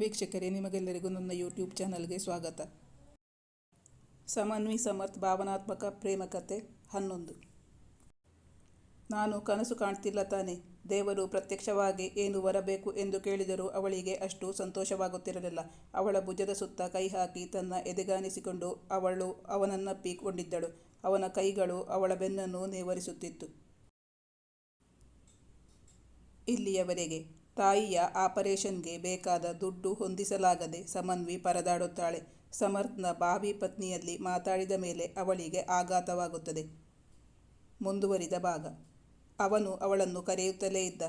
ವೀಕ್ಷಕರೇ, ನಿಮಗೆಲ್ಲರಿಗೂ ನನ್ನ ಯೂಟ್ಯೂಬ್ ಚಾನಲ್ಗೆ ಸ್ವಾಗತ. ಸಮನ್ವಿ ಸಮರ್ಥ್, ಭಾವನಾತ್ಮಕ ಪ್ರೇಮ ಕಥೆ ಹನ್ನೊಂದು. ನಾನು ಕನಸು ಕಾಣ್ತಿಲ್ಲ ತಾನೆ. ದೇವರು ಪ್ರತ್ಯಕ್ಷವಾಗಿ ಏನು ಬರಬೇಕು ಎಂದು ಕೇಳಿದರೂ ಅವಳಿಗೆ ಅಷ್ಟು ಸಂತೋಷವಾಗುತ್ತಿರಲಿಲ್ಲ. ಅವಳ ಭುಜದ ಸುತ್ತ ಕೈ ಹಾಕಿ ತನ್ನ ಎದೆಗಾನಿಸಿಕೊಂಡು ಅವಳು ಅವನನ್ನಪ್ಪಿಕೊಂಡಿದ್ದಳು ಅವನ ಕೈಗಳು ಅವಳ ಬೆನ್ನನ್ನು ನೇವರಿಸುತ್ತಿತ್ತು. ಇಲ್ಲಿಯವರೆಗೆ ತಾಯಿಯ ಆಪರೇಷನ್ಗೆ ಬೇಕಾದ ದುಡ್ಡು ಹೊಂದಿಸಲಾಗದೆ ಸಮನ್ವಿ ಪರದಾಡುತ್ತಾಳೆ. ಸಮರ್ಥ್ನ ಭಾವಿ ಪತ್ನಿಯಲ್ಲಿ ಮಾತಾಡಿದ ಮೇಲೆ ಅವಳಿಗೆ ಆಘಾತವಾಗುತ್ತದೆ. ಮುಂದುವರಿದ ಭಾಗ. ಅವನು ಅವಳನ್ನು ಕರೆಯುತ್ತಲೇ ಇದ್ದ.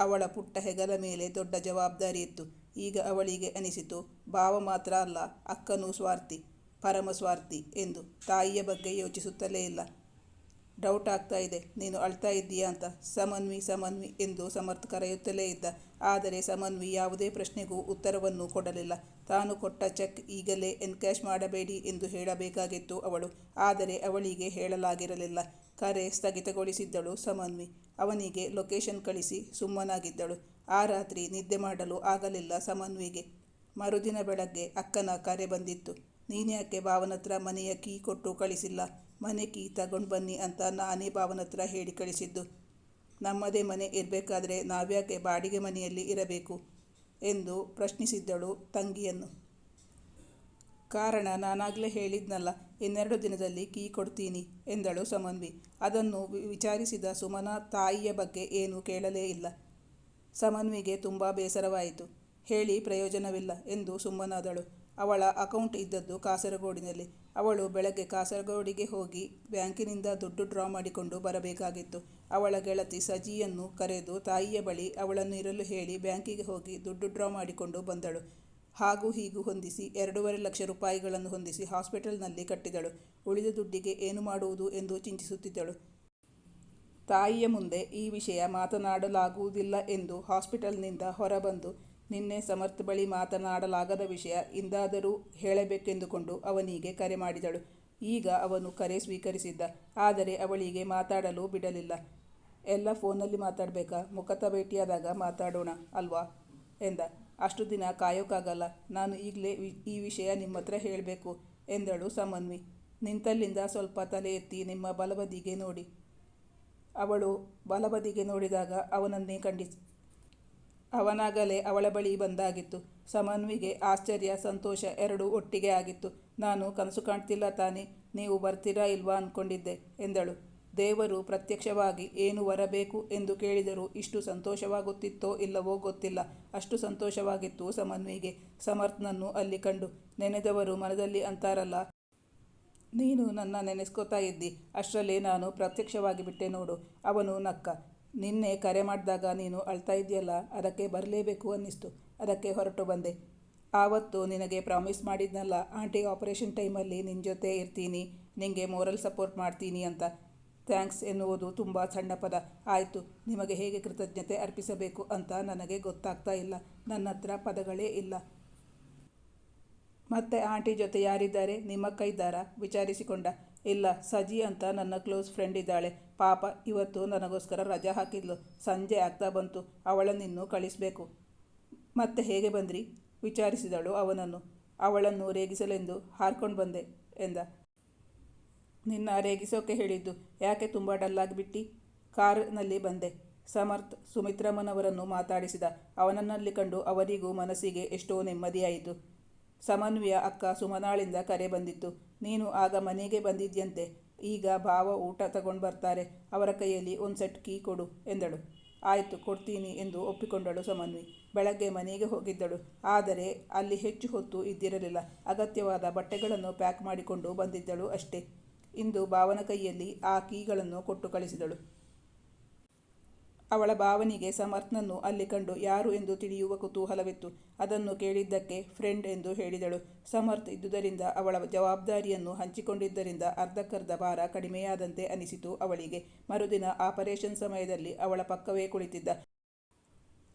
ಅವಳ ಪುಟ್ಟ ಹೆಗಲ ಮೇಲೆ ದೊಡ್ಡ ಜವಾಬ್ದಾರಿ ಇತ್ತು. ಈಗ ಅವಳಿಗೆ ಅನಿಸಿತು, ಭಾವ ಮಾತ್ರ ಅಲ್ಲ, ಅಕ್ಕನೂ ಸ್ವಾರ್ಥಿ, ಪರಮ ಸ್ವಾರ್ಥಿ ಎಂದು ತಾಯಿಯ ಬಗ್ಗೆ ಯೋಚಿಸುತ್ತಲೇ ಇಲ್ಲ. ಡೌಟ್ ಆಗ್ತಾ ಇದೆ. ನೀನು ಅಳ್ತಾ ಇದ್ದೀಯಾ ಅಂತ. ಸಮನ್ವಿ ಸಮನ್ವಿ ಎಂದು ಸಮರ್ಥ ಕರೆಯುತ್ತಲೇ ಇದ್ದ. ಆದರೆ ಸಮನ್ವಿ ಯಾವುದೇ ಪ್ರಶ್ನೆಗೂ ಉತ್ತರವನ್ನು ಕೊಡಲಿಲ್ಲ. ತಾನು ಕೊಟ್ಟ ಚೆಕ್ ಈಗಲೇ ಎನ್ಕ್ಯಾಶ್ ಮಾಡಬೇಡಿ ಎಂದು ಹೇಳಬೇಕಾಗಿತ್ತು ಅವಳು. ಆದರೆ ಅವಳಿಗೆ ಹೇಳಲಾಗಿರಲಿಲ್ಲ. ಕರೆ ಸ್ಥಗಿತಗೊಳಿಸಿದ್ದಳು ಸಮನ್ವಿ. ಅವನಿಗೆ ಲೊಕೇಶನ್ ಕಳಿಸಿ ಸುಮ್ಮನಾಗಿದ್ದಳು. ಆ ರಾತ್ರಿ ನಿದ್ದೆ ಮಾಡಲು ಆಗಲಿಲ್ಲ ಸಮನ್ವಿಗೆ. ಮರುದಿನ ಬೆಳಗ್ಗೆ ಅಕ್ಕನ ಕರೆ ಬಂದಿತ್ತು. ನೀನ್ಯಾಕೆ ಭಾವನತ್ರ ಮನೆಯ ಕೀ ಕೊಟ್ಟು ಕಳಿಸಿಲ್ಲ? ಮನೆ ಕೀ ತಗೊಂಡು ಬನ್ನಿ ಅಂತ ನಾನೇ ಭಾವನತ್ರ ಹೇಳಿ ಕಳಿಸಿದ್ದು. ನಮ್ಮದೇ ಮನೆ ಇರಬೇಕಾದ್ರೆ ನಾವ್ಯಾಕೆ ಬಾಡಿಗೆ ಮನೆಯಲ್ಲಿ ಇರಬೇಕು? ಎಂದು ಪ್ರಶ್ನಿಸಿದ್ದಳು ತಂಗಿಯನ್ನು. ಕಾರಣ ನಾನಾಗಲೇ ಹೇಳಿದ್ನಲ್ಲ, ಇನ್ನೆರಡು ದಿನದಲ್ಲಿ ಕೀ ಕೊಡ್ತೀನಿ ಎಂದಳು ಸಮನ್ವಿ. ಅದನ್ನು ವಿಚಾರಿಸಿದ ಸುಮನ ತಾಯಿಯ ಬಗ್ಗೆ ಏನೂ ಕೇಳಲೇ ಇಲ್ಲ. ಸಮನ್ವಿಗೆ ತುಂಬ ಬೇಸರವಾಯಿತು. ಹೇಳಿ ಪ್ರಯೋಜನವಿಲ್ಲ ಎಂದು ಸುಮ್ಮನಾದಳು. ಅವಳ ಅಕೌಂಟ್ ಇದ್ದದ್ದು ಕಾಸರಗೋಡಿನಲ್ಲಿ. ಅವಳು ಬೆಳಗ್ಗೆ ಕಾಸರಗೋಡಿಗೆ ಹೋಗಿ ಬ್ಯಾಂಕಿನಿಂದ ದುಡ್ಡು ಡ್ರಾ ಮಾಡಿಕೊಂಡು ಬರಬೇಕಾಗಿತ್ತು. ಅವಳ ಗೆಳತಿ ಸಜಿಯನ್ನು ಕರೆದು ತಾಯಿಯ ಬಳಿ ಅವಳನ್ನು ಇರಲು ಹೇಳಿ ಬ್ಯಾಂಕಿಗೆ ಹೋಗಿ ದುಡ್ಡು ಡ್ರಾ ಮಾಡಿಕೊಂಡು ಬಂದಳು. ಹಾಗೂ ಹೀಗೂ ಹೊಂದಿಸಿ ಎರಡೂವರೆ ಲಕ್ಷ ರೂಪಾಯಿಗಳನ್ನು ಹೊಂದಿಸಿ ಹಾಸ್ಪಿಟಲ್ನಲ್ಲಿ ಕಟ್ಟಿದಳು. ಉಳಿದ ದುಡ್ಡಿಗೆ ಏನು ಮಾಡುವುದು ಎಂದು ಚಿಂತಿಸುತ್ತಿದ್ದಳು. ತಾಯಿಯ ಮುಂದೆ ಈ ವಿಷಯ ಮಾತನಾಡಲಾಗುವುದಿಲ್ಲ ಎಂದು ಹಾಸ್ಪಿಟಲ್ನಿಂದ ಹೊರಬಂದು ನಿನ್ನೆ ಸಮರ್ಥ್ ಬಳಿ ಮಾತನಾಡಲಾಗದ ವಿಷಯ ಇಂದಾದರೂ ಹೇಳಬೇಕೆಂದುಕೊಂಡು ಅವನಿಗೆ ಕರೆ ಮಾಡಿದಳು. ಈಗ ಅವನು ಕರೆ ಸ್ವೀಕರಿಸಿದ್ದ. ಆದರೆ ಅವಳಿಗೆ ಮಾತಾಡಲು ಬಿಡಲಿಲ್ಲ. ಎಲ್ಲ ಫೋನಲ್ಲಿ ಮಾತಾಡಬೇಕಾ? ಮುಖತ ಭೇಟಿಯಾದಾಗ ಮಾತಾಡೋಣ ಅಲ್ವಾ? ಎಂದ. ಅಷ್ಟು ದಿನ ಕಾಯೋಕ್ಕಾಗಲ್ಲ ನಾನು ಈಗಲೇ ಈ ವಿಷಯ ನಿಮ್ಮ ಹತ್ರ ಹೇಳಬೇಕು ಎಂದಳು ಸಮನ್ವಿ. ನಿಂತಲ್ಲಿಂದ ಸ್ವಲ್ಪ ತಲೆ ಎತ್ತಿ ನಿಮ್ಮ ಬಲಬದಿಗೆ ನೋಡಿ. ಅವಳು ಬಲಬದಿಗೆ ನೋಡಿದಾಗ ಅವನನ್ನೇ ಖಂಡಿ ಅವನಾಗಲೇ ಅವಳ ಬಳಿ ಬಂದಾಗಿತ್ತು. ಸಮನ್ವಿಗೆ ಆಶ್ಚರ್ಯ, ಸಂತೋಷ ಎರಡೂ ಒಟ್ಟಿಗೆ ಆಗಿತ್ತು. ನಾನು ಕನಸು ಕಾಣ್ತಿಲ್ಲ ತಾನೆ, ನೀವು ಬರ್ತೀರಾ ಇಲ್ವಾ ಅಂದ್ಕೊಂಡಿದ್ದೆ ಎಂದಳು. ದೇವರು ಪ್ರತ್ಯಕ್ಷವಾಗಿ ಏನು ಬರಬೇಕು ಎಂದು ಕೇಳಿದರೂ ಇಷ್ಟು ಸಂತೋಷವಾಗುತ್ತಿತ್ತೋ ಇಲ್ಲವೋ ಗೊತ್ತಿಲ್ಲ. ಅಷ್ಟು ಸಂತೋಷವಾಗಿತ್ತು ಸಮನ್ವಿಗೆ. ಸಮರ್ಥ್ನನ್ನು ಅಲ್ಲಿ ಕಂಡು, ನೆನೆದವರು ಮನದಲ್ಲಿ ಅಂತಾರಲ್ಲ, ನೀನು ನನ್ನ ನೆನೆಸ್ಕೋತಾ ಇದ್ದಿ. ಅಷ್ಟರಲ್ಲೇ ನಾನು ಪ್ರತ್ಯಕ್ಷವಾಗಿ ಬಿಟ್ಟೆ ನೋಡು, ಅವನು ನಕ್ಕ. ನಿನ್ನೆ ಕರೆ ಮಾಡಿದಾಗ ನೀನು ಅಳ್ತಾ ಇದೆಯಲ್ಲ ಅದಕ್ಕೆ ಬರಲೇಬೇಕು ಅನ್ನಿಸ್ತು. ಅದಕ್ಕೆ ಹೊರಟು ಬಂದೆ. ಆವತ್ತು ನಿನಗೆ ಪ್ರಾಮಿಸ್ ಮಾಡಿದ್ನಲ್ಲ, ಆಂಟಿ ಆಪರೇಷನ್ ಟೈಮಲ್ಲಿ ನಿನ್ನ ಜೊತೆ ಇರ್ತೀನಿ ನಿನಗೆ ಮೋರಲ್ ಸಪೋರ್ಟ್ ಮಾಡ್ತೀನಿ ಅಂತ. ಥ್ಯಾಂಕ್ಸ್ ಎನ್ನುವುದು ತುಂಬ ಸಣ್ಣ ಪದ. ಆಯಿತು, ನಿಮಗೆ ಹೇಗೆ ಕೃತಜ್ಞತೆ ಅರ್ಪಿಸಬೇಕು ಅಂತ ನನಗೆ ಗೊತ್ತಾಗ್ತಾ ಇಲ್ಲ. ನನ್ನ ಹತ್ರ ಪದಗಳೇ ಇಲ್ಲ. ಮತ್ತೆ ಆಂಟಿ ಜೊತೆ ಯಾರಿದ್ದಾರೆ? ನಿಮ್ಮಕ್ಕ ಇದ್ದಾರಾ ವಿಚಾರಿಸಿಕೊಂಡ. ಇಲ್ಲ, ಸಜಿ ಅಂತ ನನ್ನ ಕ್ಲೋಸ್ ಫ್ರೆಂಡ್ ಇದ್ದಾಳೆ. ಪಾಪ ಇವತ್ತು ನನಗೋಸ್ಕರ ರಜಾ ಹಾಕಿದ್ಲು. ಸಂಜೆ ಆಗ್ತಾ ಬಂತು. ಅವಳನ್ನಿನ್ನೂ ಕಳಿಸಬೇಕು. ಮತ್ತೆ ಹೇಗೆ ಬಂದ್ರಿ? ವಿಚಾರಿಸಿದಳು ಅವನನ್ನು. ಅವಳನ್ನು ರೇಗಿಸಲೆಂದು ಹಾರ್ಕೊಂಡು ಬಂದೆ ಎಂದ. ನಿನ್ನ ರೇಗಿಸೋಕೆ ಹೇಳಿದ್ದು ಯಾಕೆ ತುಂಬ ಡಲ್ಲಾಗಿಬಿಟ್ಟು ಕಾರ್ನಲ್ಲಿ ಬಂದೆ. ಸಮರ್ಥ್ ಸುಮಿತ್ರಮ್ಮನವರನ್ನು ಮಾತಾಡಿಸಿದ. ಅವನನ್ನಲ್ಲಿ ಕಂಡು ಅವರಿಗೂ ಮನಸ್ಸಿಗೆ ಎಷ್ಟೋ ನೆಮ್ಮದಿಯಾಯಿತು. ಸಮನ್ವಯ ಅಕ್ಕ ಸುಮನಾಳಿಂದ ಕರೆ ಬಂದಿತ್ತು. ನೀನು ಆಗ ಮನೆಗೆ ಬಂದಿದ್ಯಂತೆ. ಈಗ ಭಾವ ಊಟ ತಗೊಂಡು ಬರ್ತಾರೆ. ಅವರ ಕೈಯಲ್ಲಿ ಒಂದು ಸೆಟ್ ಕೀ ಕೊಡು ಎಂದಳು. ಆಯಿತು, ಕೊಡ್ತೀನಿ ಎಂದು ಒಪ್ಪಿಕೊಂಡಳು ಸಮನ್ವಿ. ಬೆಳಗ್ಗೆ ಮನೆಗೆ ಹೋಗಿದ್ದಳು. ಆದರೆ ಅಲ್ಲಿ ಹೆಚ್ಚು ಹೊತ್ತು ಇದ್ದಿರಲಿಲ್ಲ. ಅಗತ್ಯವಾದ ಬಟ್ಟೆಗಳನ್ನು ಪ್ಯಾಕ್ ಮಾಡಿಕೊಂಡು ಬಂದಿದ್ದಳು ಅಷ್ಟೇ. ಇಂದು ಭಾವನ ಕೈಯಲ್ಲಿ ಆ ಕೀಗಳನ್ನು ಕೊಟ್ಟು ಕಳಿಸಿದಳು. ಅವಳ ಭಾವನಿಗೆ ಸಮರ್ಥನನ್ನು ಅಲ್ಲಿ ಕಂಡು ಯಾರು ಎಂದು ತಿಳಿಯುವ ಕುತೂಹಲವಿತ್ತು. ಅದನ್ನು ಕೇಳಿದ್ದಕ್ಕೆ ಫ್ರೆಂಡ್ ಎಂದು ಹೇಳಿದಳು. ಸಮರ್ಥ್ ಇದ್ದುದರಿಂದ ಅವಳ ಜವಾಬ್ದಾರಿಯನ್ನು ಹಂಚಿಕೊಂಡಿದ್ದರಿಂದ ಅರ್ಧಕ್ಕರ್ಧ ಭಾರ ಕಡಿಮೆಯಾದಂತೆ ಅನಿಸಿತು ಅವಳಿಗೆ. ಮರುದಿನ ಆಪರೇಷನ್ ಸಮಯದಲ್ಲಿ ಅವಳ ಪಕ್ಕವೇ ಕುಳಿತಿದ್ದ.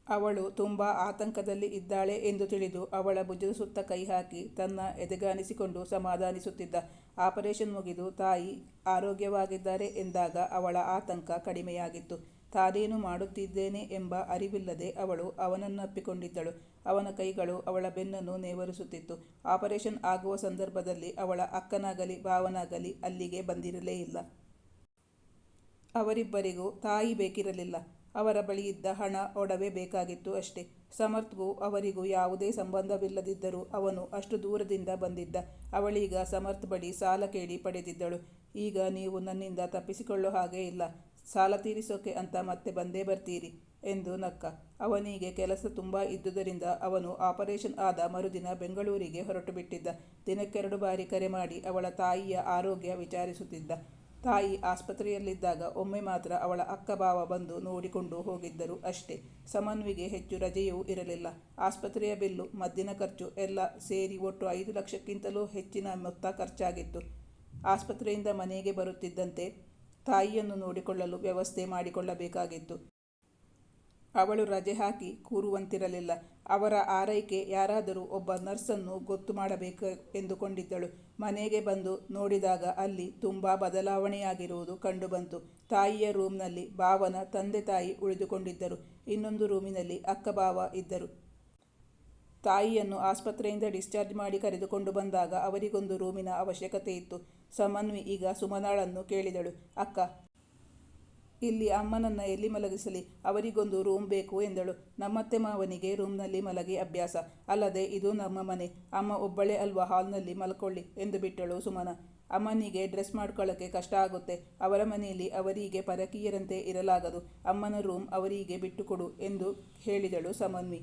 ಅವಳು ತುಂಬ ಆತಂಕದಲ್ಲಿ ಇದ್ದಾಳೆ ಎಂದು ತಿಳಿದು ಅವಳ ಭುಜದ ಸುತ್ತ ಕೈ ಹಾಕಿ ತನ್ನ ಎದೆಗಾನಿಸಿಕೊಂಡು ಸಮಾಧಾನಿಸುತ್ತಿದ್ದ. ಆಪರೇಷನ್ ಮುಗಿದು ತಾಯಿ ಆರೋಗ್ಯವಾಗಿದ್ದಾರೆ ಎಂದಾಗ ಅವಳ ಆತಂಕ ಕಡಿಮೆಯಾಗಿತ್ತು. ತಾನೇನು ಮಾಡುತ್ತಿದ್ದೇನೆ ಎಂಬ ಅರಿವಿಲ್ಲದೆ ಅವಳು ಅವನನ್ನಪ್ಪಿಕೊಂಡಿದ್ದಳು. ಅವನ ಕೈಗಳು ಅವಳ ಬೆನ್ನನ್ನು ನೇವರಿಸುತ್ತಿತ್ತು. ಆಪರೇಷನ್ ಆಗುವ ಸಂದರ್ಭದಲ್ಲಿ ಅವಳ ಅಕ್ಕನಾಗಲಿ ಭಾವನಾಗಲಿ ಅಲ್ಲಿಗೆ ಬಂದಿರಲೇ ಇಲ್ಲ. ಅವರಿಬ್ಬರಿಗೂ ತಾಯಿ ಬೇಕಿರಲಿಲ್ಲ. ಅವರ ಬಳಿ ಇದ್ದ ಹಣ ಒಡವೆ ಬೇಕಾಗಿತ್ತು ಅಷ್ಟೇ. ಸಮರ್ಥ್ಗೂ ಅವರಿಗೂ ಯಾವುದೇ ಸಂಬಂಧವಿಲ್ಲದಿದ್ದರೂ ಅವನು ಅಷ್ಟು ದೂರದಿಂದ ಬಂದಿದ್ದ. ಅವಳೀಗ ಸಮರ್ಥ್ ಬಳಿ ಸಾಲ ಕೇಳಿ ಪಡೆದಿದ್ದಳು. ಈಗ ನೀವು ನನ್ನಿಂದ ತಪ್ಪಿಸಿಕೊಳ್ಳೋ ಹಾಗೇ ಇಲ್ಲ. ಸಾಲ ತೀರಿಸೋಕೆ ಅಂತ ಮತ್ತೆ ಬಂದೇ ಬರ್ತೀರಿ, ಎಂದು ನಕ್ಕ. ಅವನಿಗೆ ಕೆಲಸ ತುಂಬ ಇದ್ದುದರಿಂದ ಅವನು ಆಪರೇಷನ್ ಆದ ಮರುದಿನ ಬೆಂಗಳೂರಿಗೆ ಹೊರಟು ಬಿಟ್ಟಿದ್ದ ದಿನಕ್ಕೆರಡು ಬಾರಿ ಕರೆ ಮಾಡಿ ಅವಳ ತಾಯಿಯ ಆರೋಗ್ಯ ವಿಚಾರಿಸುತ್ತಿದ್ದ. ತಾಯಿ ಆಸ್ಪತ್ರೆಯಲ್ಲಿದ್ದಾಗ ಒಮ್ಮೆ ಮಾತ್ರ ಅವಳ ಅಕ್ಕ ಭಾವ ಬಂದು ನೋಡಿಕೊಂಡು ಹೋಗಿದ್ದರು ಅಷ್ಟೇ. ಸಮನ್ವಿಗೆ ಹೆಚ್ಚು ರಜೆಯೂ ಇರಲಿಲ್ಲ. ಆಸ್ಪತ್ರೆಯ ಬಿಲ್ಲು, ಮದ್ದಿನ ಖರ್ಚು ಎಲ್ಲ ಸೇರಿ ಒಟ್ಟು ಐದು ಲಕ್ಷಕ್ಕಿಂತಲೂ ಹೆಚ್ಚಿನ ಮೊತ್ತ ಖರ್ಚಾಗಿತ್ತು. ಆಸ್ಪತ್ರೆಯಿಂದ ಮನೆಗೆ ಬರುತ್ತಿದ್ದಂತೆ ತಾಯಿಯನ್ನು ನೋಡಿಕೊಳ್ಳಲು ವ್ಯವಸ್ಥೆ ಮಾಡಿಕೊಳ್ಳಬೇಕಾಗಿತ್ತು. ಅವಳು ರಜೆ ಹಾಕಿ ಕೂರುವಂತಿರಲಿಲ್ಲ. ಅವರ ಆರೈಕೆ ಯಾರಾದರೂ ಒಬ್ಬ ನರ್ಸನ್ನು ಗೊತ್ತು ಮಾಡಬೇಕು ಎಂದುಕೊಂಡಿದ್ದಳು. ಮನೆಗೆ ಬಂದು ನೋಡಿದಾಗ ಅಲ್ಲಿ ತುಂಬ ಬದಲಾವಣೆಯಾಗಿರುವುದು ಕಂಡುಬಂತು. ತಾಯಿಯ ರೂಮ್ನಲ್ಲಿ ಭಾವನ ತಂದೆ ತಾಯಿ ಉಳಿದುಕೊಂಡಿದ್ದರು. ಇನ್ನೊಂದು ರೂಮಿನಲ್ಲಿ ಅಕ್ಕ ಭಾವ ಇದ್ದರು. ತಾಯಿಯನ್ನು ಆಸ್ಪತ್ರೆಯಿಂದ ಡಿಸ್ಚಾರ್ಜ್ ಮಾಡಿ ಕರೆದುಕೊಂಡು ಬಂದಾಗ ಅವರಿಗೊಂದು ರೂಮಿನ ಅವಶ್ಯಕತೆ ಇತ್ತು. ಸಮನ್ವಿ ಈಗ ಸುಮನಾಳನ್ನು ಕೇಳಿದಳು. ಅಕ್ಕ, ಇಲ್ಲಿ ಅಮ್ಮನನ್ನು ಎಲ್ಲಿ ಮಲಗಿಸಲಿ? ಅವರಿಗೊಂದು ರೂಮ್ ಬೇಕು ಎಂದಳು. ನಮ್ಮತ್ತೆ ಮಾವನಿಗೆ ರೂಮ್ನಲ್ಲಿ ಮಲಗಿ ಅಭ್ಯಾಸ. ಅಲ್ಲದೆ ಇದು ನಮ್ಮ ಮನೆ. ಅಮ್ಮ ಒಬ್ಬಳೇ ಅಲ್ವಾ ಹಾಲ್ನಲ್ಲಿ ಮಲ್ಕೊಳ್ಳಿ ಎಂದು ಬಿಟ್ಟಳು ಸುಮನ. ಅಮ್ಮನಿಗೆ ಡ್ರೆಸ್ ಮಾಡ್ಕೊಳ್ಳೋಕ್ಕೆ ಕಷ್ಟ ಆಗುತ್ತೆ. ಅವರ ಮನೆಯಲ್ಲಿ ಅವರಿಗೆ ಪರಕೀಯರಂತೆ ಇರಲಾಗದು. ಅಮ್ಮನ ರೂಮ್ ಅವರಿಗೆ ಬಿಟ್ಟುಕೊಡು ಎಂದು ಹೇಳಿದಳು ಸಮನ್ವಿ.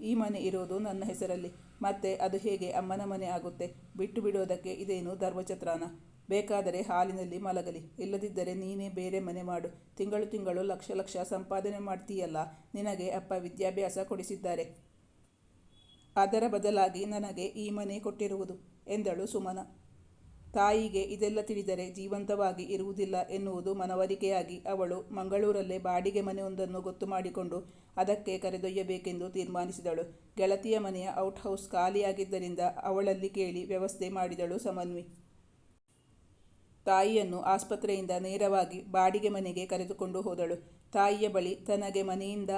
ಈ ಮನೆ ಇರೋದು ನನ್ನ ಹೆಸರಲ್ಲಿ. ಮತ್ತೆ ಅದು ಹೇಗೆ ಅಮ್ಮನ ಮನೆ ಆಗುತ್ತೆ? ಬಿಟ್ಟು ಬಿಡೋದಕ್ಕೆ ಇದೇನು ಧರ್ಮಚತ್ರಾನ? ಬೇಕಾದರೆ ಹಾಲಿನಲ್ಲಿ ಮಲಗಲಿ, ಇಲ್ಲದಿದ್ದರೆ ನೀನೇ ಬೇರೆ ಮನೆ ಮಾಡು. ತಿಂಗಳು ತಿಂಗಳು ಲಕ್ಷ ಲಕ್ಷ ಸಂಪಾದನೆ ಮಾಡ್ತೀಯಲ್ಲ, ನಿನಗೆ ಅಪ್ಪ ವಿದ್ಯಾಭ್ಯಾಸ ಕೊಡಿಸಿದ್ದಾರೆ. ಅದರ ಬದಲಾಗಿ ನನಗೆ ಈ ಮನೆ ಕೊಟ್ಟಿರುವುದು, ಎಂದಳು ಸುಮನ. ತಾಯಿಗೆ ಇದೆಲ್ಲ ತಿಳಿದರೆ ಜೀವಂತವಾಗಿ ಇರುವುದಿಲ್ಲ ಎನ್ನುವುದು ಮನವರಿಕೆಯಾಗಿ ಅವಳು ಮಂಗಳೂರಲ್ಲೇ ಬಾಡಿಗೆ ಮನೆಯೊಂದನ್ನು ಗೊತ್ತು ಮಾಡಿಕೊಂಡು ಅದಕ್ಕೆ ಕರೆದೊಯ್ಯಬೇಕೆಂದು ತೀರ್ಮಾನಿಸಿದಳು. ಗೆಳತಿಯ ಮನೆಯ ಔಟ್ ಹೌಸ್ ಖಾಲಿಯಾಗಿದ್ದರಿಂದ ಅವಳಲ್ಲಿ ಕೇಳಿ ವ್ಯವಸ್ಥೆ ಮಾಡಿದಳು ಸಮನ್ವಿ ತಾಯಿಯನ್ನು ಆಸ್ಪತ್ರೆಯಿಂದ ನೇರವಾಗಿ ಬಾಡಿಗೆ ಮನೆಗೆ ಕರೆದುಕೊಂಡು ಹೋದಳು. ತಾಯಿಯ ಬಳಿ ತನಗೆ ಮನೆಯಿಂದ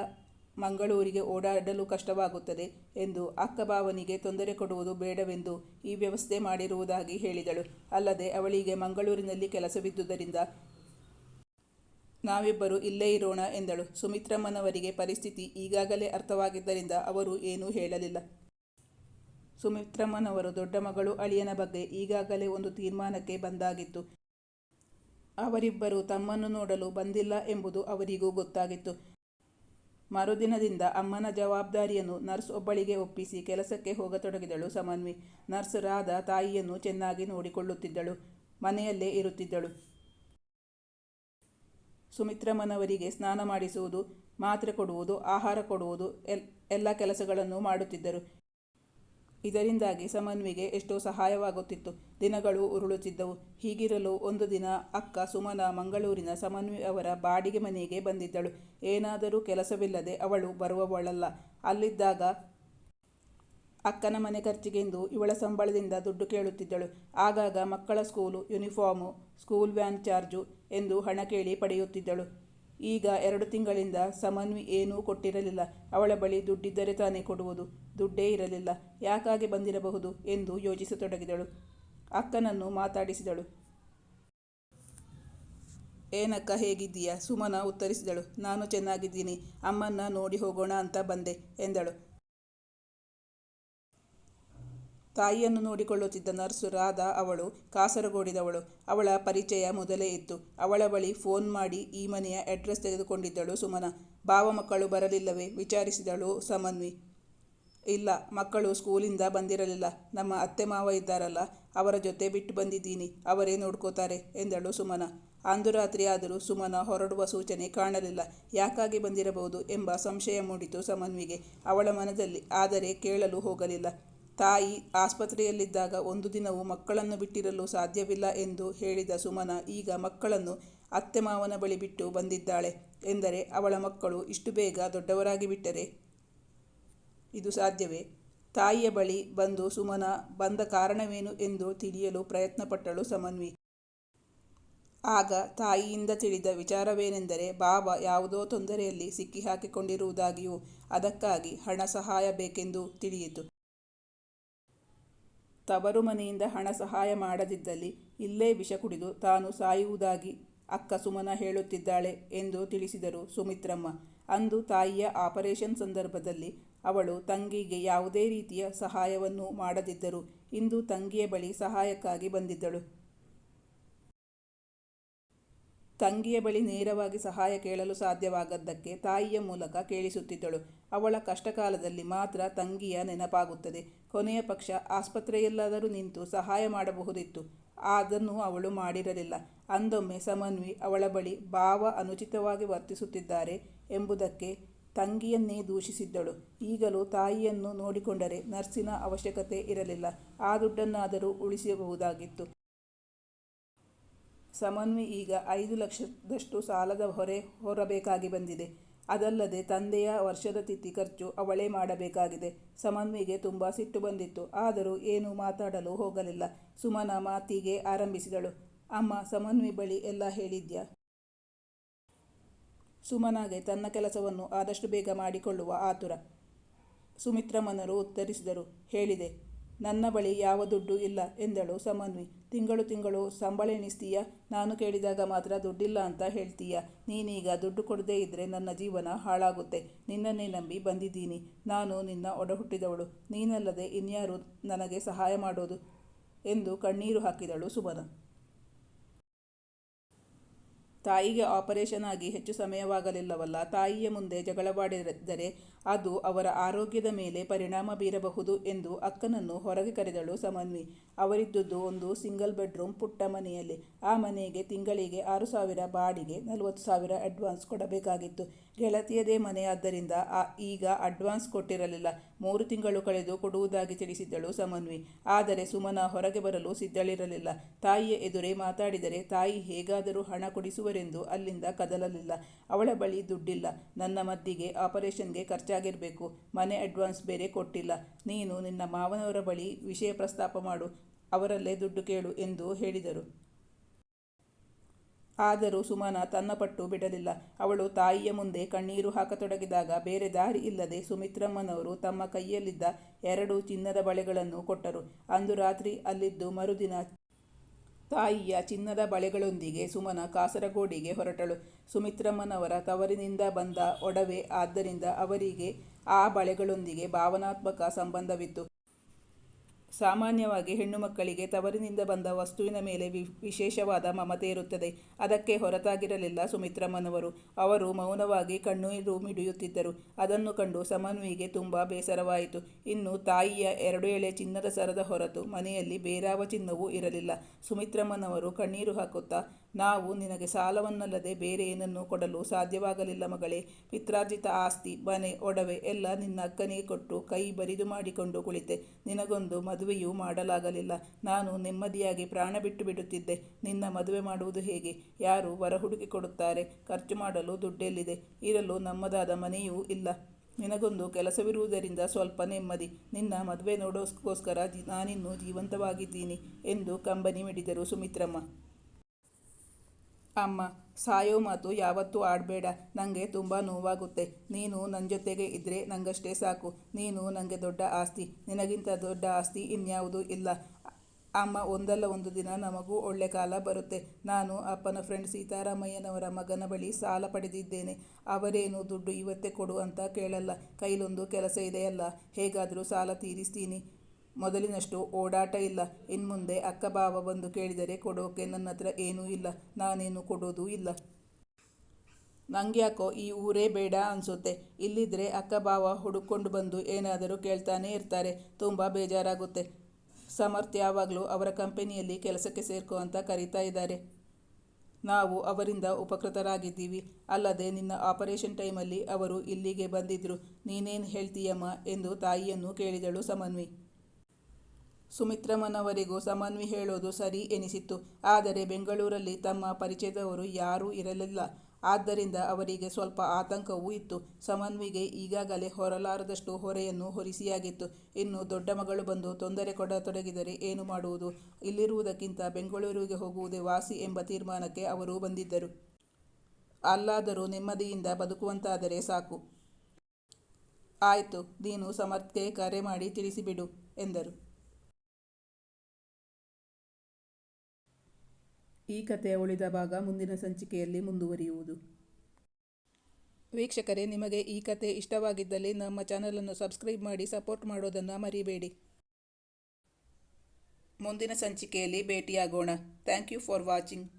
ಮಂಗಳೂರಿಗೆ ಓಡಾಡಲು ಕಷ್ಟವಾಗುತ್ತದೆ ಎಂದು ಅಕ್ಕಬಾವನಿಗೆ ತೊಂದರೆ ಕೊಡುವುದು ಬೇಡವೆಂದು ಈ ವ್ಯವಸ್ಥೆ ಮಾಡಿರುವುದಾಗಿ ಹೇಳಿದಳು. ಅಲ್ಲದೆ ಅವಳಿಗೆ ಮಂಗಳೂರಿನಲ್ಲಿ ಕೆಲಸವಿದ್ದುದರಿಂದ ನಾವಿಬ್ಬರು ಇಲ್ಲೇ ಇರೋಣ ಎಂದಳು. ಸುಮಿತ್ರಮ್ಮನವರಿಗೆ ಪರಿಸ್ಥಿತಿ ಈಗಾಗಲೇ ಅರ್ಥವಾಗಿದ್ದರಿಂದ ಅವರು ಏನೂ ಹೇಳಲಿಲ್ಲ. ಸುಮಿತ್ರಮ್ಮನವರು ದೊಡ್ಡ ಮಗಳು ಅಳಿಯನ ಬಗ್ಗೆ ಈಗಾಗಲೇ ಒಂದು ತೀರ್ಮಾನಕ್ಕೆ ಬಂದಾಗಿತ್ತು. ಅವರಿಬ್ಬರು ತಮ್ಮನ್ನು ನೋಡಲು ಬಂದಿಲ್ಲ ಎಂಬುದು ಅವರಿಗೂ ಗೊತ್ತಾಗಿತ್ತು. ಮರುದಿನದಿಂದ ಅಮ್ಮನ ಜವಾಬ್ದಾರಿಯನ್ನು ನರ್ಸ್ ಒಬ್ಬಳಿಗೆ ಒಪ್ಪಿಸಿ ಕೆಲಸಕ್ಕೆ ಹೋಗತೊಡಗಿದಳು ಸಮನ್ವಿ ನರ್ಸ್ ರಾಧ ತಾಯಿಯನ್ನು ಚೆನ್ನಾಗಿ ನೋಡಿಕೊಳ್ಳುತ್ತಿದ್ದಳು. ಮನೆಯಲ್ಲೇ ಇರುತ್ತಿದ್ದಳು. ಸುಮಿತ್ರಮ್ಮನವರಿಗೆ ಸ್ನಾನ ಮಾಡಿಸುವುದು, ಮಾತ್ರೆ ಕೊಡುವುದು, ಆಹಾರ ಕೊಡುವುದು, ಎಲ್, ಎಲ್ಲ ಕೆಲಸಗಳನ್ನು ಮಾಡುತ್ತಿದ್ದರು. ಇದರಿಂದಾಗಿ ಸಮನ್ವಿಗೆ ಎಷ್ಟೋ ಸಹಾಯವಾಗುತ್ತಿತ್ತು. ದಿನಗಳು ಉರುಳುತ್ತಿದ್ದವು. ಹೀಗಿರಲು ಒಂದು ದಿನ ಅಕ್ಕ ಸುಮನ ಮಂಗಳೂರಿನ ಸಮನ್ವಿ ಅವರ ಬಾಡಿಗೆ ಮನೆಗೆ ಬಂದಿದ್ದಳು. ಏನಾದರೂ ಕೆಲಸವಿಲ್ಲದೆ ಅವಳು ಬರುವವಳಲ್ಲ. ಅಲ್ಲಿದ್ದಾಗ ಅಕ್ಕನ ಮನೆ ಖರ್ಚಿಗೆಂದು ಇವಳ ಸಂಬಳದಿಂದ ದುಡ್ಡು ಕೇಳುತ್ತಿದ್ದಳು. ಆಗಾಗ ಮಕ್ಕಳ school, uniform, school van charge ಎಂದು ಹಣ ಕೇಳಿ ಪಡೆಯುತ್ತಿದ್ದಳು. ಈಗ ಎರಡು ತಿಂಗಳಿಂದ ಸಮನ್ವಿ ಏನೂ ಕೊಟ್ಟಿರಲಿಲ್ಲ. ಅವಳ ಬಳಿ ದುಡ್ಡಿದ್ದರೆ ತಾನೇ ಕೊಡುವುದು. ದುಡ್ಡೇ ಇರಲಿಲ್ಲ. ಯಾಕಾಗಿ ಬಂದಿರಬಹುದು ಎಂದು ಯೋಚಿಸತೊಡಗಿದಳು. ಅಕ್ಕನನ್ನು ಮಾತಾಡಿಸಿದಳು. ಏನಕ್ಕ ಹೇಗಿದ್ದೀಯಾ? ಸುಮನ ಉತ್ತರಿಸಿದಳು. ನಾನು ಚೆನ್ನಾಗಿದ್ದೀನಿ. ಅಮ್ಮನ್ನ ನೋಡಿ ಹೋಗೋಣ ಅಂತ ಬಂದೆ ಎಂದಳು. ತಾಯಿಯನ್ನು ನೋಡಿಕೊಳ್ಳುತ್ತಿದ್ದ ನರ್ಸು ರಾಧಾ ಅವಳು ಕಾಸರಗೋಡಿದವಳು. ಅವಳ ಪರಿಚಯ ಮೊದಲೇ ಇತ್ತು. ಅವಳ ಬಳಿ ಫೋನ್ ಮಾಡಿ ಈ ಮನೆಯ ಅಡ್ರೆಸ್ ತೆಗೆದುಕೊಂಡಿದ್ದಳು ಸುಮನ. ಭಾವ ಮಕ್ಕಳು ಬರಲಿಲ್ಲವೇ? ವಿಚಾರಿಸಿದಳು ಸಮನ್ವಿ. ಇಲ್ಲ, ಮಕ್ಕಳು ಸ್ಕೂಲಿಂದ ಬಂದಿರಲಿಲ್ಲ. ನಮ್ಮ ಅತ್ತೆ ಮಾವ ಇದ್ದಾರಲ್ಲ, ಅವರ ಜೊತೆ ಬಿಟ್ಟು ಬಂದಿದ್ದೀನಿ. ಅವರೇ ನೋಡ್ಕೋತಾರೆ ಎಂದಳು ಸುಮನ. ಅಂದು ರಾತ್ರಿ ಆದರೂ ಸುಮನ ಹೊರಡುವ ಸೂಚನೆ ಕಾಣಲಿಲ್ಲ. ಯಾಕಾಗಿ ಬಂದಿರಬಹುದು ಎಂಬ ಸಂಶಯ ಮೂಡಿತು ಸಮನ್ವಿಗೆ. ಅವಳ ಮನದಲ್ಲಿ, ಆದರೆ ಕೇಳಲು ಹೋಗಲಿಲ್ಲ. ತಾಯಿ ಆಸ್ಪತ್ರೆಯಲ್ಲಿದ್ದಾಗ ಒಂದು ದಿನವೂ ಮಕ್ಕಳನ್ನು ಬಿಟ್ಟಿರಲು ಸಾಧ್ಯವಿಲ್ಲ ಎಂದು ಹೇಳಿದ ಸುಮನ, ಈಗ ಮಕ್ಕಳನ್ನು ಅತ್ತೆ ಮಾವನ ಬಳಿ ಬಿಟ್ಟು ಬಂದಿದ್ದಾಳೆ ಎಂದರೆ ಅವಳ ಮಕ್ಕಳು ಇಷ್ಟು ಬೇಗ ದೊಡ್ಡವರಾಗಿ ಬಿಟ್ಟರೆ ಇದು ಸಾಧ್ಯವೇ? ತಾಯಿಯ ಬಳಿ ಬಂದು ಸುಮನ, ಬಂದ ಕಾರಣವೇನು ಎಂದು ತಿಳಿಯಲು ಪ್ರಯತ್ನಪಟ್ಟಳು ಸಮನ್ವಿ. ಆಗ ತಾಯಿಯಿಂದ ತಿಳಿದ ವಿಚಾರವೇನೆಂದರೆ ಬಾಬಾ ಯಾವುದೋ ತೊಂದರೆಯಲ್ಲಿ ಸಿಕ್ಕಿಹಾಕಿಕೊಂಡಿರುವುದಾಗಿಯೂ ಅದಕ್ಕಾಗಿ ಹಣ ಸಹಾಯ ಬೇಕೆಂದು ತಿಳಿಯಿತು. ತವರು ಮನೆಯಿಂದ ಹಣ ಸಹಾಯ ಮಾಡದಿದ್ದಲ್ಲಿ ಇಲ್ಲೇ ವಿಷ ಕುಡಿದು ತಾನು ಸಾಯುವುದಾಗಿ ಅಕ್ಕ ಸುಮನ ಹೇಳುತ್ತಿದ್ದಾಳೆ ಎಂದು ತಿಳಿಸಿದರು ಸುಮಿತ್ರಮ್ಮ. ಅಂದು ತಾಯಿಯ ಆಪರೇಷನ್ ಸಂದರ್ಭದಲ್ಲಿ ಅವಳು ತಂಗಿಗೆ ಯಾವುದೇ ರೀತಿಯ ಸಹಾಯವನ್ನು ಮಾಡದಿದ್ದರು ಇಂದು ತಂಗಿಯ ಬಳಿ ಸಹಾಯಕ್ಕಾಗಿ ಬಂದಿದ್ದಳು. ತಂಗಿಯ ಬಳಿ ನೇರವಾಗಿ ಸಹಾಯ ಕೇಳಲು ಸಾಧ್ಯವಾಗದ್ದಕ್ಕೆ ತಾಯಿಯ ಮೂಲಕ ಕೇಳಿಸುತ್ತಿದ್ದಳು. ಅವಳ ಕಷ್ಟಕಾಲದಲ್ಲಿ ಮಾತ್ರ ತಂಗಿಯ ನೆನಪಾಗುತ್ತದೆ. ಕೊನೆಯ ಪಕ್ಷ ಆಸ್ಪತ್ರೆಯಲ್ಲಾದರೂ ನಿಂತು ಸಹಾಯ ಮಾಡಬಹುದಿತ್ತು. ಅದನ್ನು ಅವಳು ಮಾಡಿರಲಿಲ್ಲ. ಅಂದೊಮ್ಮೆ ಸಮನ್ವಿ ಅವಳ ಬಳಿ ಭಾವ ಅನುಚಿತವಾಗಿ ವರ್ತಿಸುತ್ತಿದ್ದಾರೆ ಎಂಬುದಕ್ಕೆ ತಂಗಿಯನ್ನೇ ದೂಷಿಸಿದ್ದಳು. ಈಗಲೂ ತಾಯಿಯನ್ನು ನೋಡಿಕೊಂಡರೆ ನರ್ಸಿನ ಅವಶ್ಯಕತೆ ಇರಲಿಲ್ಲ. ಆ ದುಡ್ಡನ್ನಾದರೂ ಉಳಿಸಬಹುದಾಗಿತ್ತು. ಸಮನ್ವಿ ಈಗ ಐದು ಲಕ್ಷದಷ್ಟು ಸಾಲದ ಹೊರೆ ಹೊರಬೇಕಾಗಿ ಬಂದಿದೆ. ಅದಲ್ಲದೆ ತಂದೆಯ ವರ್ಷದ ತಿಥಿ ಖರ್ಚು ಅವಳೇ ಮಾಡಬೇಕಾಗಿದೆ. ಸಮನ್ವಿಗೆ ತುಂಬ ಸಿಟ್ಟು ಬಂದಿತ್ತು. ಆದರೂ ಏನು ಮಾತಾಡಲು ಹೋಗಲಿಲ್ಲ. ಸುಮನ ಮಾತಿಗೆ ಆರಂಭಿಸಿದಳು. ಅಮ್ಮ ಸಮನ್ವಿ ಬಳಿ ಎಲ್ಲ ಹೇಳಿದ್ಯಾ? ಸುಮನಾಗೆ ತನ್ನ ಕೆಲಸವನ್ನು ಆದಷ್ಟು ಬೇಗ ಮಾಡಿಕೊಳ್ಳುವ ಆತುರ. ಸುಮಿತ್ರಮ್ಮನರು ಉತ್ತರಿಸಿದರು. ಹೇಳಿದೆ ನನ್ನ ಬಳಿ ಯಾವ ದುಡ್ಡು ಇಲ್ಲ ಎಂದಳು ಸಮನ್ವಿ. ತಿಂಗಳು ತಿಂಗಳು, ಸಂಬಳ ಎಣಿಸ್ತೀಯ ನಾನು ಕೇಳಿದಾಗ ಮಾತ್ರ ದುಡ್ಡಿಲ್ಲ ಅಂತ ಹೇಳ್ತೀಯ. ನೀನೀಗ ದುಡ್ಡು ಕೊಡದೇ ಇದ್ದರೆ ನನ್ನ ಜೀವನ ಹಾಳಾಗುತ್ತೆ. ನಿನ್ನನ್ನೇ ನಂಬಿ ಬಂದಿದ್ದೀನಿ. ನಾನು ನಿನ್ನ ಒಡಹುಟ್ಟಿದವಳು. ನೀನಲ್ಲದೆ ಇನ್ಯಾರು ನನಗೆ ಸಹಾಯ ಮಾಡೋದು? ಎಂದು ಕಣ್ಣೀರು ಹಾಕಿದಳು ಸುಮನ. ತಾಯಿಗೆ ಆಪರೇಷನ್ ಆಗಿ ಹೆಚ್ಚು ಸಮಯವಾಗಲಿಲ್ಲವಲ್ಲ, ತಾಯಿಯ ಮುಂದೆ ಜಗಳವಾಡಿದರೆ ಅದು ಅವರ ಆರೋಗ್ಯದ ಮೇಲೆ ಪರಿಣಾಮ ಬೀರಬಹುದು ಎಂದು ಅಕ್ಕನನ್ನು ಹೊರಗೆ ಕರೆದಳು ಸಮನ್ವಿ. ಅವರಿದ್ದುದು ಒಂದು ಸಿಂಗಲ್ ಬೆಡ್ರೂಮ್ ಪುಟ್ಟ ಮನೆಯಲ್ಲಿ. ಆ ಮನೆಗೆ ತಿಂಗಳಿಗೆ ಆರು ಸಾವಿರ, ಬಾಡಿಗೆ ನಲವತ್ತು ಸಾವಿರ ಅಡ್ವಾನ್ಸ್ ಕೊಡಬೇಕಾಗಿತ್ತು. ಗೆಳತಿಯದೇ ಮನೆಯಾದ್ದರಿಂದ ಈಗ ಅಡ್ವಾನ್ಸ್ ಕೊಟ್ಟಿರಲಿಲ್ಲ. ಮೂರು ತಿಂಗಳು ಕಳೆದು ಕೊಡುವುದಾಗಿ ತಿಳಿಸಿದ್ದಳು ಸಮನ್ವಿ. ಆದರೆ ಸುಮನ ಹೊರಗೆ ಬರಲು ಸಿದ್ಧಳಿರಲಿಲ್ಲ. ತಾಯಿಯ ಎದುರೇ ಮಾತಾಡಿದರೆ, ತಾಯಿ ಹೇಗಾದರೂ ಹಣ ಕೊಡಿಸುವರೆಂದು ಅಲ್ಲಿಂದ ಕದಲಲಿಲ್ಲ. ಅವಳ ಬಳಿ ದುಡ್ಡಿಲ್ಲ. ನನ್ನ ಮದ್ದಿಗೆ ಆಪರೇಷನ್ಗೆ ಖರ್ಚಾಗಿರಬೇಕು. ಮನೆ ಅಡ್ವಾನ್ಸ್ ಬೇರೆ ಕೊಟ್ಟಿಲ್ಲ. ನೀನು ನಿನ್ನ ಮಾವನವರ ಬಳಿ ವಿಷಯ ಪ್ರಸ್ತಾಪ ಮಾಡು. ಅವರಲ್ಲೇ ದುಡ್ಡು ಕೇಳು ಎಂದು ಹೇಳಿದರು. ಆದರೂ ಸುಮನ ತನ್ನ ಪಟ್ಟು ಬಿಡಲಿಲ್ಲ. ಅವಳು ತಾಯಿಯ ಮುಂದೆ ಕಣ್ಣೀರು ಹಾಕತೊಡಗಿದಾಗ ಬೇರೆ ದಾರಿ ಇಲ್ಲದೆ ಸುಮಿತ್ರಮ್ಮನವರು ತಮ್ಮ ಕೈಯಲ್ಲಿದ್ದ ಎರಡು ಚಿನ್ನದ ಬಳೆಗಳನ್ನು ಕೊಟ್ಟರು. ಅಂದು ರಾತ್ರಿ ಅಲ್ಲಿದ್ದು ಮರುದಿನ ತಾಯಿಯ ಚಿನ್ನದ ಬಳೆಗಳೊಂದಿಗೆ ಸುಮನ ಕಾಸರಗೋಡಿಗೆ ಹೊರಟಳು. ಸುಮಿತ್ರಮ್ಮನವರ ತವರಿನಿಂದ ಬಂದ ಒಡವೆ ಆದ್ದರಿಂದ ಅವರಿಗೆ ಆ ಬಳೆಗಳೊಂದಿಗೆ ಭಾವನಾತ್ಮಕ ಸಂಬಂಧವಿತ್ತು. ಸಾಮಾನ್ಯವಾಗಿ ಹೆಣ್ಣು ಮಕ್ಕಳಿಗೆ ತವರಿನಿಂದ ಬಂದ ವಸ್ತುವಿನ ಮೇಲೆ ವಿ, ವಿಶೇಷವಾದ ಮಮತೆ ಇರುತ್ತದೆ. ಅದಕ್ಕೆ ಹೊರತಾಗಿರಲಿಲ್ಲ ಸುಮಿತ್ರಮ್ಮನವರು. ಅವರು ಮೌನವಾಗಿ ಕಣ್ಣೀರು ಮಿಡಿಯುತ್ತಿದ್ದರು. ಅದನ್ನು ಕಂಡು ಸಮನ್ವಿಗೆ ತುಂಬ ಬೇಸರವಾಯಿತು. ಇನ್ನು ತಾಯಿಯ ಎರಡು ಎಳೆ ಚಿನ್ನದ ಸರದ ಹೊರತು ಮನೆಯಲ್ಲಿ ಬೇರಾವ ಚಿನ್ನವೂ ಇರಲಿಲ್ಲ. ಸುಮಿತ್ರಮ್ಮನವರು ಕಣ್ಣೀರು ಹಾಕುತ್ತಾ, ನಾವು ನಿನಗೆ ಸಾಲವನ್ನಲ್ಲದೆ ಬೇರೆ ಏನನ್ನೂ ಕೊಡಲು ಸಾಧ್ಯವಾಗಲಿಲ್ಲ ಮಗಳೇ. ಪಿತ್ರಾರ್ಜಿತ ಆಸ್ತಿ, ಮನೆ, ಒಡವೆ ಎಲ್ಲ ನಿನ್ನ ಅಕ್ಕನಿಗೆ ಕೊಟ್ಟು ಕೈ ಬರಿದು ಮಾಡಿಕೊಂಡು ಕುಳಿತೆ. ನಿನಗೊಂದು ಮದುವೆಯೂ ಮಾಡಲಾಗಲಿಲ್ಲ. ನಾನು ನೆಮ್ಮದಿಯಾಗಿ ಪ್ರಾಣ ಬಿಟ್ಟು ಬಿಡುತ್ತಿದ್ದೆ. ನಿನ್ನ ಮದುವೆ ಮಾಡುವುದು ಹೇಗೆ? ಯಾರು ವರ ಹುಡುಕಿ ಕೊಡುತ್ತಾರೆ? ಖರ್ಚು ಮಾಡಲು ದುಡ್ಡೆಲ್ಲಿದೆ. ಇರಲು ನಮ್ಮದಾದ ಮನೆಯೂ ಇಲ್ಲ. ನಿನಗೊಂದು ಕೆಲಸವಿರುವುದರಿಂದ ಸ್ವಲ್ಪ ನೆಮ್ಮದಿ. ನಿನ್ನ ಮದುವೆ ನೋಡೋಸ್ಕೋಸ್ಕರ ನಾನಿನ್ನೂ ಜೀವಂತವಾಗಿದ್ದೀನಿ ಎಂದು ಕಂಬನಿ ಮಿಡಿದರು ಸುಮಿತ್ರಮ್ಮ. ಅಮ್ಮ, ಸಾಯೋ ಮಾತು ಯಾವತ್ತೂ ಆಡಬೇಡ ನನಗೆ ತುಂಬ ನೋವಾಗುತ್ತೆ. ನೀನು ನನ್ನ ಜೊತೆಗೆ ಇದ್ದರೆ ನನಗಷ್ಟೇ ಸಾಕು, ನೀನು ನನಗೆ ದೊಡ್ಡ ಆಸ್ತಿ, ನಿನಗಿಂತ ದೊಡ್ಡ ಆಸ್ತಿ ಇನ್ಯಾವುದೂ ಇಲ್ಲ. ಅಮ್ಮ, ಒಂದಲ್ಲ ಒಂದು ದಿನ ನಮಗೂ ಒಳ್ಳೆ ಕಾಲ ಬರುತ್ತೆ. ನಾನು ಅಪ್ಪನ ಫ್ರೆಂಡ್ ಸೀತಾರಾಮಯ್ಯನವರ ಮಗನ ಬಳಿ ಸಾಲ ಪಡೆದಿದ್ದೇನೆ. ಅವರೇನು ದುಡ್ಡು ಇವತ್ತೇ ಕೊಡು ಅಂತ ಕೇಳಲ್ಲ. ಕೈಲೊಂದು ಕೆಲಸ ಇದೆಯಲ್ಲ ಹೇಗಾದರೂ ಸಾಲ ತೀರಿಸ್ತೀನಿ. ಮೊದಲಿನಷ್ಟು ಓಡಾಟ ಇಲ್ಲ. ಇನ್ಮುಂದೆ ಅಕ್ಕ ಬಾವ ಬಂದು ಕೇಳಿದರೆ, ಕೊಡೋಕೆ ನನ್ನ ಹತ್ರ ಏನೂ ಇಲ್ಲ. ನಾನೇನು ಕೊಡೋದೂ ಇಲ್ಲ. ಯಾಕೋ ಈ ಊರೇ ಬೇಡ ಅನಿಸುತ್ತೆ. ಇಲ್ಲಿದ್ದರೆ ಅಕ್ಕ ಬಾವ ಹುಡುಕೊಂಡು ಬಂದು ಏನಾದರೂ ಕೇಳ್ತಾನೆ ಇರ್ತಾರೆ. ತುಂಬ ಬೇಜಾರಾಗುತ್ತೆ. ಸಮರ್ಥ್ ಯಾವಾಗಲೂ ಅವರ ಕಂಪನಿಯಲ್ಲಿ ಕೆಲಸಕ್ಕೆ ಸೇರ್ಕೋ ಅಂತ ಕರೀತಾ ಇದ್ದಾರೆ. ನಾವು ಅವರಿಂದ ಉಪಕೃತರಾಗಿದ್ದೀವಿ. ಅಲ್ಲದೆ ನಿನ್ನ ಆಪರೇಷನ್ ಟೈಮಲ್ಲಿ ಅವರು ಇಲ್ಲಿಗೆ ಬಂದಿದ್ದರು ನೀನೇನು ಹೇಳ್ತೀಯಮ್ಮ? ಎಂದು ತಾಯಿಯನ್ನು ಕೇಳಿದಳು ಸಮನ್ವಿ ಸುಮಿತ್ರಮ್ಮನವರಿಗೂ ಸಮನ್ವಿ ಹೇಳೋದು ಸರಿ ಎನಿಸಿತ್ತು. ಆದರೆ ಬೆಂಗಳೂರಲ್ಲಿ ತಮ್ಮ ಪರಿಚಯದವರು ಯಾರೂ ಇರಲಿಲ್ಲ. ಆದ್ದರಿಂದ ಅವರಿಗೆ ಸ್ವಲ್ಪ ಆತಂಕವೂ ಇತ್ತು. ಸಮನ್ವಿಗೆ ಈಗಾಗಲೇ ಹೊರಲಾರದಷ್ಟು ಹೊರೆಯನ್ನು ಹೊರಿಸಿಯಾಗಿತ್ತು. ಇನ್ನು ದೊಡ್ಡ ಮಗಳು ಬಂದು ತೊಂದರೆ ಕೊಡತೊಡಗಿದರೆ ಏನು ಮಾಡುವುದು? ಇಲ್ಲಿರುವುದಕ್ಕಿಂತ ಬೆಂಗಳೂರಿಗೆ ಹೋಗುವುದೇ ವಾಸಿ ಎಂಬ ತೀರ್ಮಾನಕ್ಕೆ ಅವರು ಬಂದಿದ್ದರು. ಅಲ್ಲಾದರೂ ನೆಮ್ಮದಿಯಿಂದ ಬದುಕುವಂತಾದರೆ ಸಾಕು. ಆಯಿತು, ನೀನು ಸಮರ್ಥ್ಗೆ ಕರೆ ಮಾಡಿ ತಿಳಿಸಿಬಿಡು, ಎಂದರು. ಈ ಕಥೆಯ ಉಳಿದ ಭಾಗ ಮುಂದಿನ ಸಂಚಿಕೆಯಲ್ಲಿ ಮುಂದುವರಿಯುವುದು. ವೀಕ್ಷಕರೇ, ನಿಮಗೆ ಈ ಕತೆ ಇಷ್ಟವಾಗಿದ್ದಲ್ಲಿ ನಮ್ಮ ಚಾನಲನ್ನು ಸಬ್ಸ್ಕ್ರೈಬ್ ಮಾಡಿ ಸಪೋರ್ಟ್ ಮಾಡೋದನ್ನು ಮರಿಬೇಡಿ. ಮುಂದಿನ ಸಂಚಿಕೆಯಲ್ಲಿ ಭೇಟಿಯಾಗೋಣ. Thank you for watching.